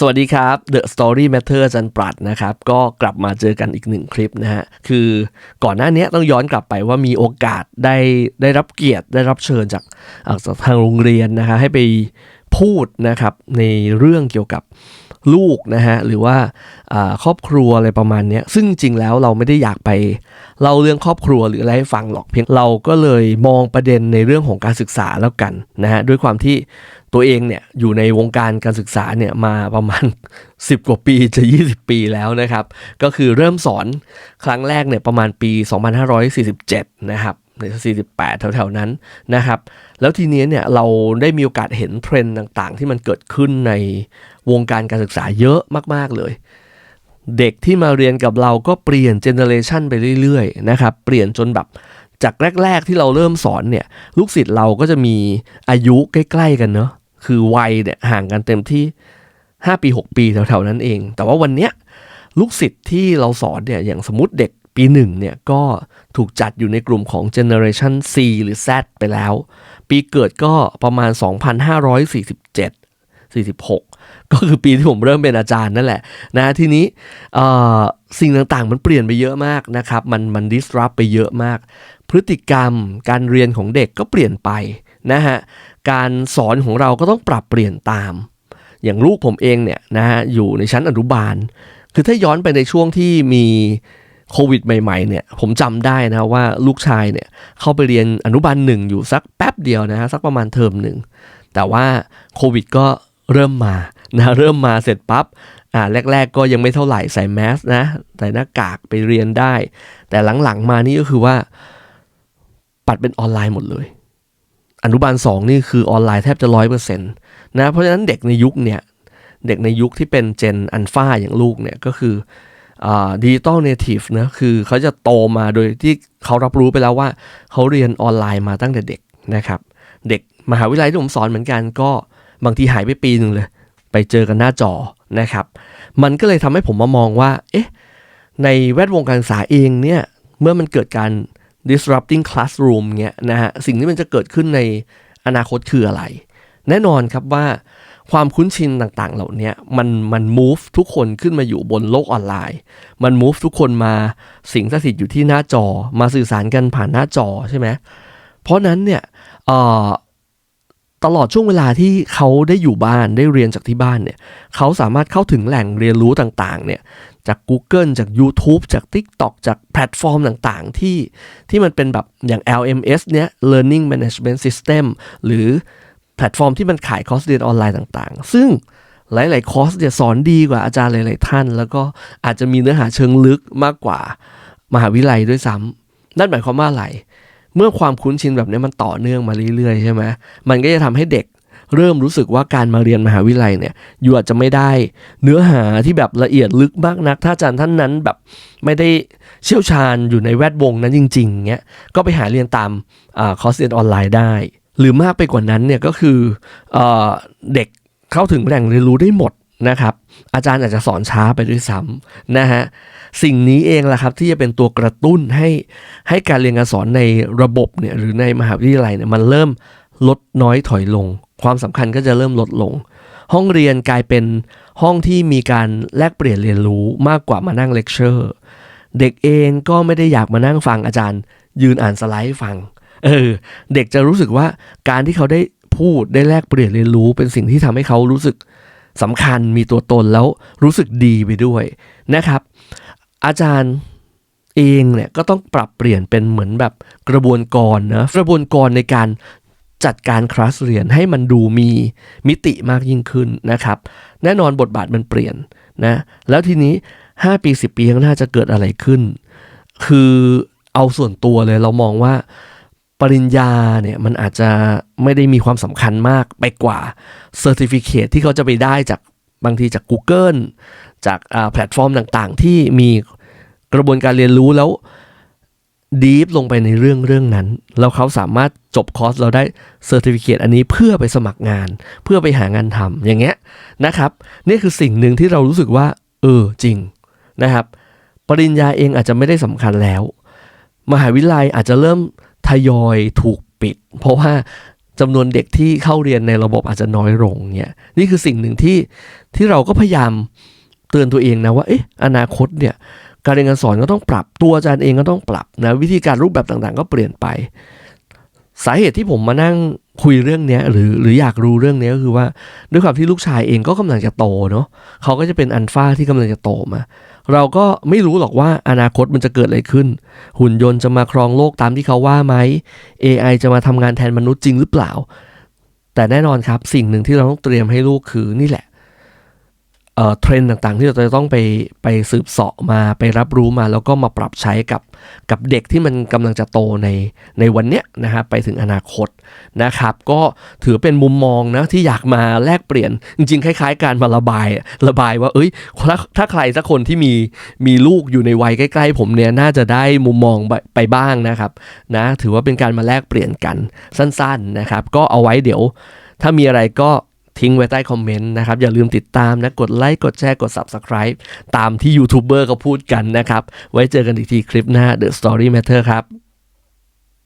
สวัสดีครับ The Story Matter จันปรัดนะครับ ก็กลับมาเจอกันอีกหนึ่งคลิปนะฮะ คือก่อนหน้านี้ต้องย้อนกลับไปว่ามีโอกาสได้ได้รับเกียรติได้รับเชิญจากทางโรงเรียนนะคะให้ไปพูดนะครับในเรื่องเกี่ยวกับ ลูกนะฮะหรือว่าครอบครัวอะไรประมาณนี้ซึ่งจริงแล้วเราไม่ได้อยากไปเล่าเรื่องครอบครัวหรืออะไรให้ฟังหรอกเพียงเราก็เลยมองประเด็นในเรื่องของการศึกษาแล้วกันนะฮะด้วยความที่ตัวเองเนี่ยอยู่ในวงการการศึกษาเนี่ยมาประมาณ 10 กว่าปีจะ 20 ปีแล้วนะครับ ก็คือเริ่มสอนครั้งแรกเนี่ยประมาณปี 2547 นะครับหรือ48 แถวๆ นั้นนะครับ แล้วทีนี้เนี่ยเราได้มีโอกาสเห็นเทรนด์ต่างๆ ที่มันเกิดขึ้นใน วงการการศึกษาเยอะมาก ๆ เลย เด็กที่มาเรียนกับเราก็เปลี่ยนเจเนอเรชันไปเรื่อยๆนะครับเปลี่ยนจนแบบจากแรก ๆ ที่เราเริ่มสอนเนี่ยลูกศิษย์เราก็จะมีอายุใกล้ ๆ กันเนาะคือวัยเนี่ยห่างกันเต็มที่ 5 ปี 6 ปีแถวๆนั้นเอง แต่ว่าวันเนี้ยลูกศิษย์ที่เราสอนเนี่ยอย่างสมมติเด็กปีหนึ่งเนี่ยก็ถูกจัดอยู่ในกลุ่มของ Generation C หรือ Z ไปแล้ว ปีเกิดก็ประมาณ 2,547 46 ก็คือปีที่ผมเริ่มเป็นอาจารย์นั่นแหละนะทีนี้สิ่งต่างๆ มันเปลี่ยนไปเยอะมากนะครับ มันมัน disrupt ไปเยอะมาก พฤติกรรมการเรียนของเด็กก็เปลี่ยนไปนะฮะการสอนของเราก็ต้องปรับเปลี่ยนตาม อย่างลูกผมเองเนี่ยนะฮะอยู่ในชั้นอนุบาล คือถ้าย้อนไปในช่วงที่มีโควิดใหม่ๆเนี่ยผมจำได้นะว่าลูกชายเนี่ยเข้าไปเรียนอนุบาลหนึ่งอยู่สักแป๊บเดียวนะฮะสักประมาณเทอมหนึ่งแต่ว่าโควิดก็เริ่มมา นะเริ่มมาเสร็จปั๊บอ่าแรก ๆ ก็ยังไม่เท่าไหร่ใส่แมสนะใส่หน้ากากไปเรียนได้ แต่หลังๆมานี่ก็คือว่า ปัดเป็นออนไลน์หมดเลย อนุบาลสองนี่คือออนไลน์แทบจะร้อยเปอร์เซ็นต์นะเพราะฉะนั้นเด็กในยุคเนี่ยเด็กในยุคที่เป็นเจนอันฟ้าอย่างลูกเนี่ยก็คือดิจิตอลเนทีฟนะคือเขาจะโตมาโดยที่เขารับรู้ไปแล้วว่า เขาเรียนออนไลน์มาตั้งแต่เด็กนะครับ เด็กมหาวิทยาลัยที่ผมสอนเหมือนกันก็บางทีหายไปปีหนึ่งเลย ไปเจอกันหน้าจอนะครับ มันก็เลยทำให้ผมมามองว่า เอ๊ะ ในแวดวงการศึกษาเองเนี่ย เมื่อมันเกิดการ disrupting classroom เงี้ยนะฮะ สิ่งที่มันจะเกิดขึ้นในอนาคตคืออะไร แน่นอนครับว่าความคุ้นชินต่างๆ เหล่านี้มันมัน move ทุกคนขึ้นมาอยู่บนโลกออนไลน์ มัน move ทุกคนมาสิงสถิตอยู่ที่หน้าจอ มาสื่อสารกันผ่านหน้าจอใช่ไหมเพราะนั้นเนี่ย ตลอดช่วงเวลาที่เขาได้อยู่บ้านได้เรียนจากที่บ้านเนี่ยเขาสามารถเข้าถึงแหล่งเรียนรู้ต่างๆเนี่ยจาก Google จาก YouTube จาก TikTok จากแพลตฟอร์มต่างๆ ที่ที่มันเป็นแบบอย่าง LMS เนี่ย Learning Management System หรือแพลตฟอร์มที่มันขายคอร์สเรียนออนไลน์ต่างๆ ซึ่งหลายๆคอร์สเนี่ยสอนดีกว่าอาจารย์หลายๆท่าน แล้วก็อาจจะมีเนื้อหาเชิงลึกมากกว่ามหาวิทยาลัยด้วยซ้ำนั่นหมายความว่าอะไร เมื่อความคุ้นชินแบบนี้มันต่อเนื่องมาเรื่อยๆใช่ไหมมันก็จะทำให้เด็กเริ่มรู้สึกว่าการมาเรียนมหาวิทยาลัยเนี่ยอยู่อาจจะไม่ได้ เนื้อหาที่แบบละเอียดลึกมากนัก ถ้าอาจารย์ท่านนั้นแบบไม่ได้เชี่ยวชาญอยู่ในแวดวงนั้นจริงๆเงี้ยก็ไปหาเรียนตามคอร์สเรียนออนไลน์ได้ หรือมากไปกว่านั้นเนี่ยก็คืออเด็กเข้าถึงแหล่งเรียนรู้ได้หมด นะครับ อาจารย์อาจจะสอนช้าไปด้วยซ้ำนะฮะสิ่งนี้เองแหละครับที่จะเป็นตัวกระตุ้นให้ให้การเรียนการสอนในระบบเนี่ยหรือในมหาวิทยาลัยเนี่ยมันเริ่มลดน้อยถอยลง ความสำคัญก็จะเริ่มลดลง ห้องเรียนกลายเป็นห้องที่มีการแลกเปลี่ยนเรียนรู้มากกว่ามานั่งเลคเชอร์เด็กเองก็ไม่ได้อยากมานั่งฟังอาจารย์ ยืนอ่านสไลด์ฟังเออเด็กจะรู้สึกว่าการที่เขาได้พูดได้แลกเปลี่ยนเรียนรู้เป็นสิ่งที่ทำให้เขารู้สึก สำคัญมีตัวตนแล้วรู้สึกดีไปด้วยนะครับ อาจารย์เองเนี่ยก็ต้องปรับเปลี่ยนเป็นเหมือนแบบกระบวนการนะกระบวนการในการจัดการคลาสเรียนให้มันดูมีมิติมากยิ่งขึ้นนะครับ แน่นอนบทบาทมันเปลี่ยนนะแล้วทีนี้ 5 ปี 10 ปีข้างหน้าจะเกิดอะไรขึ้น คือเอาส่วนตัวเลยเรามองว่า ปริญญาเนี่ยมันอาจจะไม่ได้มีความสำคัญมากไปกว่าเซอร์ติฟิเคที่เขาจะไปได้จากบางทีจาก Google จากแพลตฟอร์มต่างๆ ที่มีกระบวนการเรียนรู้แล้วดีฟลงไปในเรื่องเรื่องนั้น แล้วเขาสามารถจบคอร์สเราได้เซอร์ติฟิเคตอันนี้เพื่อไปสมัครงาน เพื่อไปหางานทำอย่างเงี้ยนะครับนี่คือสิ่งหนึ่งที่เรารู้สึกว่า เออจริงนะครับ ปริญญาเองอาจจะไม่ได้สำคัญแล้ว มหาวิทยาลัยอาจจะเริ่ม ทยอยถูกปิด เพราะว่าจำนวนเด็กที่เข้าเรียนในระบบอาจจะน้อยลงเนี่ยนี่คือสิ่งหนึ่งที่ที่เราก็พยายามเตือนตัวเองนะว่าเอ๊ะอนาคตเนี่ยการเรียนการสอนก็ต้องปรับตัวอาจารย์เองก็ต้องปรับนะวิธีการรูปแบบต่างๆ ก็เปลี่ยนไป สาเหตุที่ผมมานั่งคุยเรื่องนี้หรือหรืออยากรู้เรื่องนี้ก็คือว่าด้วยความที่ลูกชายเองก็กำลังจะโตเนาะเขาก็จะเป็นอันฟ้าที่กำลังจะโตมา เราก็ไม่รู้หรอกว่าอนาคตมันจะเกิดอะไรขึ้น หุ่นยนต์จะมาครองโลกตามที่เขาว่าไหม AI จะมาทำงานแทนมนุษย์จริงหรือเปล่า แต่แน่นอนครับสิ่งหนึ่งที่เราต้องเตรียมให้ลูกคือนี่แหละ เทรนด์ต่างๆ ที่เราจะต้องไปไปสืบเสาะมาไปรับรู้มา แล้วก็มาปรับใช้กับกับเด็กที่มันกำลังจะโตในในวันเนี้ยนะฮะไปถึงอนาคตนะครับ ก็ถือเป็นมุมมองนะที่อยากมาแลกเปลี่ยน จริงๆ คล้ายๆ การมาระบายระบายว่า เอ้ยถ้าถ้าใครสักคนที่มีมีลูกอยู่ในวัยใกล้ ๆ ผมเนี่ยน่าจะได้มุมมองไปไปบ้างนะครับนะถือว่าเป็นการมาแลกเปลี่ยนกันสั้น ๆนะครับ ก็เอาไว้เดี๋ยว ถ้ามีอะไรก็ ทิ้งไว้ใต้คอมเมนต์นะครับ อย่าลืมติดตามนะ กดไลค์กดแชร์กด Subscribe ตามที่ยูทูบเบอร์เขาพูดกันนะครับ ไว้เจอกันอีกทีคลิปหน้า The Story Matter ครับ